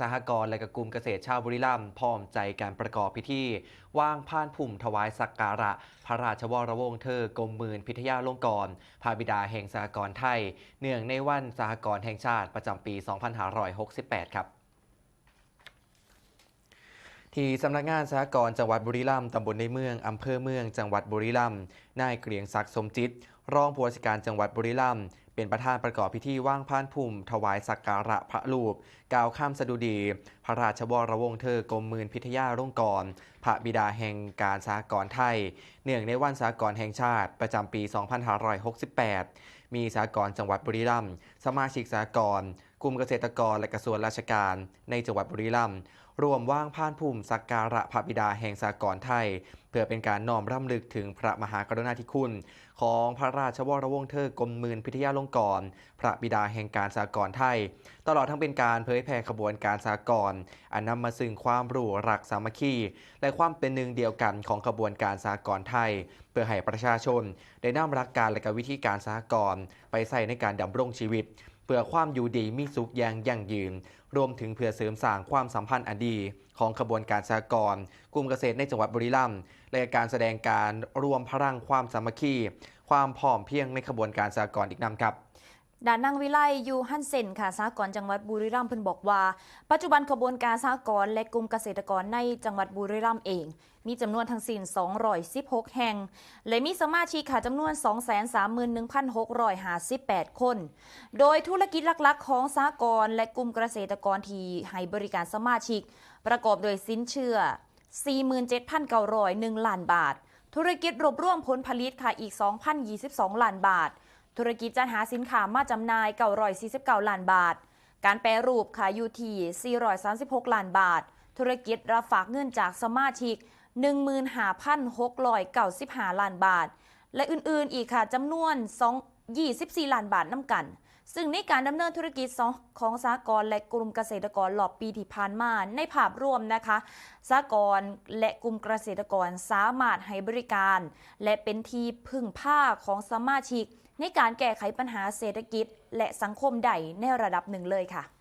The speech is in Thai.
สหกรณ์และก,กลุ่มเกษตรชาวบุรีรัมย์พร้อมใจการประกอบพิธีว่างผ่านผุ่มถวายสักการะ พระราชวรวงศ์เธอกรมมื่นพิทยาลงกรพระบิดาแห่งสหกรณ์ไทย เนื่องในวันสหกรณ์แห่งชาติประจำปี 2568 ครับที่สำนักงานสหกรณ์จังหวัดบุรีรัมย์ตำบลในเมืองอำเภอเมืองจังหวัดบุรีรัมย์นายเกรียงศักดิ์สมจิต รองผู้ว่าราชการจังหวัดบุรีรัมย์ เป็นประธานประกอบพิธีว่างพานภูมิถวายสักการะพระรูปกล่าวข้ามสดุดี พระราชวรวงศ์เธอกรมมืนพิทยาลงกร พระบิดาแห่งการสากรไทย เนื่องในวันสากรแห่งชาติประจำปี 2568มีสหกรจังหวัดบุรีรัมย์สมาชิกสหกรกลุ่มเกษตรกรและกระทรวงราชการ ในจังหวัดบุรีรัมย์รวมว่างพานภูมิสักการะพระบิดาแห่งสากลไทย เพื่อเป็นการน้อมรำลึกถึงพระมหากรุณาธิคุณ ของพระราชวรวงศ์เธอกรมมืนพิทยาลงกร พระบิดาแห่งการสากลไทย ตลอดทั้งเป็นการเผยแผ่ขบวนการสากลอันนำมาซึ่งความรู้รักสามัคคี และความเป็นหนึ่งเดียวกันของขบวนการสากลไทย เพื่อให้ประชาชนได้นำรักการและกวิธีการสากลไปใส่ในการดำรงชีวิต เพื่อความอยู่ดีมีสุขอย่างยั่งยืน รวมถึงเพื่อเสริมสร้างความสัมพันธ์อันดีของขบวนการสหกรณ์กลุ่มเกษตรในจังหวัดบุรีรัมย์และการแสดงการรวมพลังความสามัคคี ความพร้อมเพียงในขบวนการสหกรณ์อีกนำครับ ด่านนางวิไลยูฮันเซนค่ะสหกรจังหวัดบุรีรัมย์เพิ่นบอกว่า ปัจจุบันขบวนการสหกรและกลุ่มเกษตรกรในจังหวัดบุรีรัมย์เอง มีจำนวนทั้งสิ้น216 แห่ง และมีสมาชิกค่ะจำนวน 231,658 คน โดยธุรกิจหลักๆ ของสหกรและกลุ่มเกษตรกรที่ให้บริการสมาชิก ประกอบโดยสินเชื่อ 47,901ล้านบาท ธุรกิจรวบรวมผลผลิตค่ะอีก 2,022 ล้านบาท ธุรกิจจัดหาสินค้ามาจำหน่ายเก่ารอยสี่สิบเก้าล้านบาท การแปรรูปขายอยู่ที่436 ล้านบาท ธุรกิจรับฝากเงินจากสมาชิก 15,695 ล้านบาท และอื่นๆอีกค่ะจำนวน2 24 ล้านบาทน้ำกัน ซึ่งในการดำเนินธุรกิจของสากลและกลุ่มเกษตรกรหลอบปีที่ผ่านมาในภาพรวมนะคะสากลและกลุ่มเกษตรกรสามารถให้บริการ และเป็นที่พึ่งผ้าของสมาชิก ในการแก้ไขปัญหาเศรษฐกิจ และสังคมใดในระดับหนึ่งเลยค่ะ